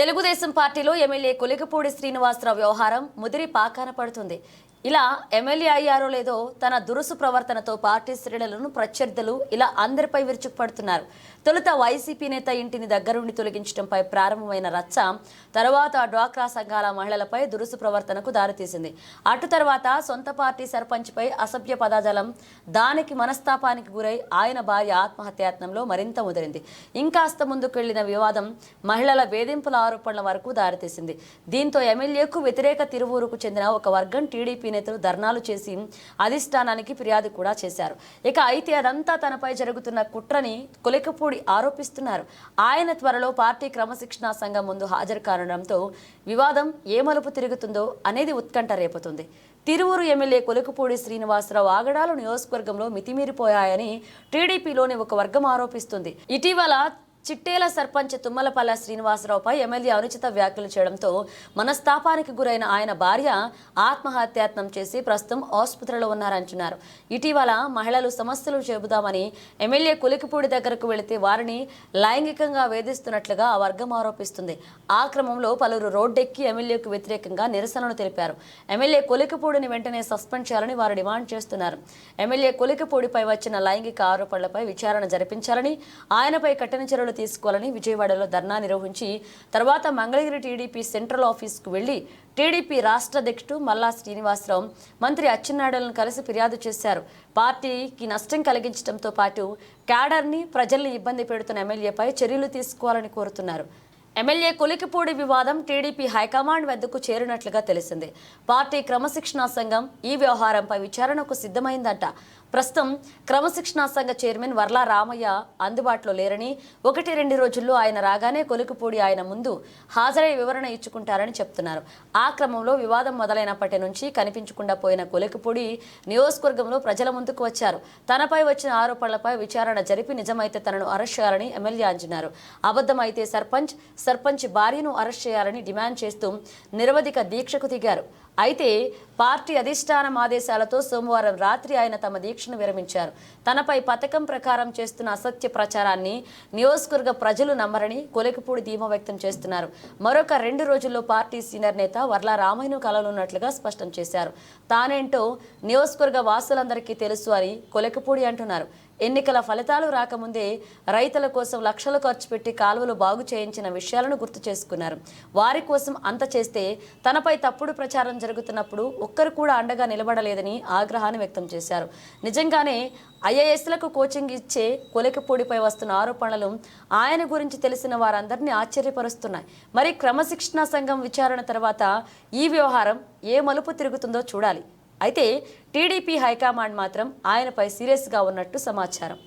తెలుగుదేశం పార్టీలో ఎమ్మెల్యే కొలికపూడి శ్రీనివాసరావు వ్యవహారం ముదిరి పాకాన పడుతుంది. ఇలా ఎమ్మెల్యే అయ్యారో లేదో తన దురుసు ప్రవర్తనతో పార్టీ శ్రేణులను ప్రత్యర్థులు ఇలా అందరిపై విరుచుకుపడుతున్నారు. తొలుత వైసీపీ నేత ఇంటిని దగ్గరుండి తొలగించడంపై ప్రారంభమైన రచ్చ తర్వాత డ్వాక్రా సంఘాల మహిళలపై దురుసు ప్రవర్తనకు దారితీసింది. అటు తర్వాత సొంత పార్టీ సర్పంచ్పై అసభ్య పదాజలం దానికి మనస్తాపానికి గురై ఆయన భార్య ఆత్మహత్యాత్నంలో మరింత ముదిరింది. ఇంకాస్త ముందుకెళ్ళిన వివాదం మహిళల వేధింపుల ఆరోపణల వరకు దారితీసింది. దీంతో ఎమ్మెల్యేకు వ్యతిరేక తిరువూరుకు చెందిన ఒక వర్గం టీడీపీ నేతలు ధర్నాలు చేసి అధిష్టానానికి ఫిర్యాదు కూడా చేశారు. ఇక అయితే అదంతా తనపై జరుగుతున్న కుట్రని కొలికపూడి ఆరోపిస్తున్నారు. ఆయన త్వరలో పార్టీ క్రమశిక్షణా సంఘం ముందు హాజరు కానడంతో వివాదం ఏ మలుపు తిరుగుతుందో అనేది ఉత్కంఠ రేపుతుంది. తిరువురు ఎమ్మెల్యే కొలుకుపూడి శ్రీనివాసరావు ఆగడాలు నియోజకవర్గంలో మితిమీరిపోయాయని టీడీపీలోని ఒక వర్గం ఆరోపిస్తుంది. ఇటీవల చిట్టేల సర్పంచ్ తుమ్మలపల్ల శ్రీనివాసరావుపై ఎమ్మెల్యే అనుచిత వ్యాఖ్యలు చేయడంతో మనస్తాపానికి గురైన ఆయన భార్య ఆత్మహత్యాత్నం చేసి ప్రస్తుతం ఆసుపత్రిలో ఉన్నారంటున్నారు. ఇటీవల మహిళలు సమస్యలు చెబుదామని ఎమ్మెల్యే కులికిపూడి దగ్గరకు వెళితే వారిని లైంగికంగా వేధిస్తున్నట్లుగా ఆ వర్గం ఆరోపిస్తుంది. ఆ క్రమంలో పలువురు రోడ్డెక్కి ఎమ్మెల్యేకు వ్యతిరేకంగా నిరసనలు తెలిపారు. ఎమ్మెల్యే కొలికిపూడిని వెంటనే సస్పెండ్ చేయాలని వారు డిమాండ్ చేస్తున్నారు. ఎమ్మెల్యే కొలికిపూడిపై వచ్చిన లైంగిక ఆరోపణలపై విచారణ జరిపించాలని ఆయనపై కఠిన చర్యలు చర్యలు తీసుకోవాలని విజయవాడలో ధర్నా నిర్వహించి తర్వాత మంగళగిరి టీడీపీ సెంట్రల్ ఆఫీస్కు వెళ్ళి టీడీపీ రాష్ట్ర అధ్యక్షుడు మల్లా శ్రీనివాసరావు మంత్రి అచ్చెన్నాయుడులను కలిసి ఫిర్యాదు చేశారు. పార్టీకి నష్టం కలిగించడంతో పాటు క్యాడర్ని ప్రజల్ని ఇబ్బంది పెడుతున్న ఎమ్మెల్యేపై చర్యలు తీసుకోవాలని కోరుతున్నారు. ఎమ్మెల్యే కొలికిపూడి వివాదం టీడీపీ హైకమాండ్ వద్దకు చేరినట్లుగా తెలిసింది. పార్టీ క్రమశిక్షణా సంఘం ఈ వ్యవహారంపై విచారణకు సిద్ధమైందంట. ప్రస్తుతం క్రమశిక్షణా సంఘ చైర్మన్ వర్లా రామయ్య అందుబాటులో లేరని ఒకటి రెండు రోజుల్లో ఆయన రాగానే కొలికిపూడి ఆయన ముందు హాజరై వివరణ ఇచ్చుకుంటారని చెప్తున్నారు. ఆ క్రమంలో వివాదం మొదలైనప్పటి నుంచి కనిపించకుండా పోయిన కొలికిపూడి నియోజకవర్గంలో ప్రజల ముందుకు వచ్చారు. తనపై వచ్చిన ఆరోపణలపై విచారణ జరిపి నిజమైతే తనను అరెస్ట్ చేయాలని ఎమ్మెల్యే అంటున్నారు. అబద్ధమైతే సర్పంచ్ సర్పంచ్ భార్యను అరెస్ట్ చేయాలని డిమాండ్ చేస్తూ నిరవధిక దీక్షకు దిగారు. అయితే పార్టీ అధిష్టానం ఆదేశాలతో సోమవారం రాత్రి ఆయన తమ దీక్షను విరమించారు. తనపై పథకం ప్రకారం చేస్తున్న అసత్య ప్రచారాన్ని నియోజకవర్గ ప్రజలు నమ్మరని కొలికపూడి ధీమా వ్యక్తం చేస్తున్నారు. మరొక రెండు రోజుల్లో పార్టీ సీనియర్ నేత వర్ల రామయ్యను కలనున్నట్లుగా స్పష్టం చేశారు. తానేంటో నియోజకవర్గ వాసులందరికీ తెలుసు అని కొలికపూడి అంటున్నారు. ఎన్నికల ఫలితాలు రాకముందే రైతుల కోసం లక్షలు ఖర్చు పెట్టి కాలువలు బాగు చేయించిన విషయాలను గుర్తు చేసుకున్నారు. వారి కోసం అంత చేస్తే తనపై తప్పుడు ప్రచారం జరుగుతున్నప్పుడు ఒక్కరు కూడా అండగా నిలబడలేదని ఆగ్రహాన్ని వ్యక్తం చేశారు. నిజంగానే ఐఏఎస్లకు కోచింగ్ ఇచ్చే కొలికపూడిపై వస్తున్న ఆరోపణలు ఆయన గురించి తెలిసిన వారందరినీ ఆశ్చర్యపరుస్తున్నాయి. మరి క్రమశిక్షణా సంఘం విచారణ తర్వాత ఈ వ్యవహారం ఏ మలుపు తిరుగుతుందో చూడాలి. అయితే టీడీపీ హైకమాండ్ మాత్రం ఆయనపై సీరియస్గా ఉన్నట్టు సమాచారం.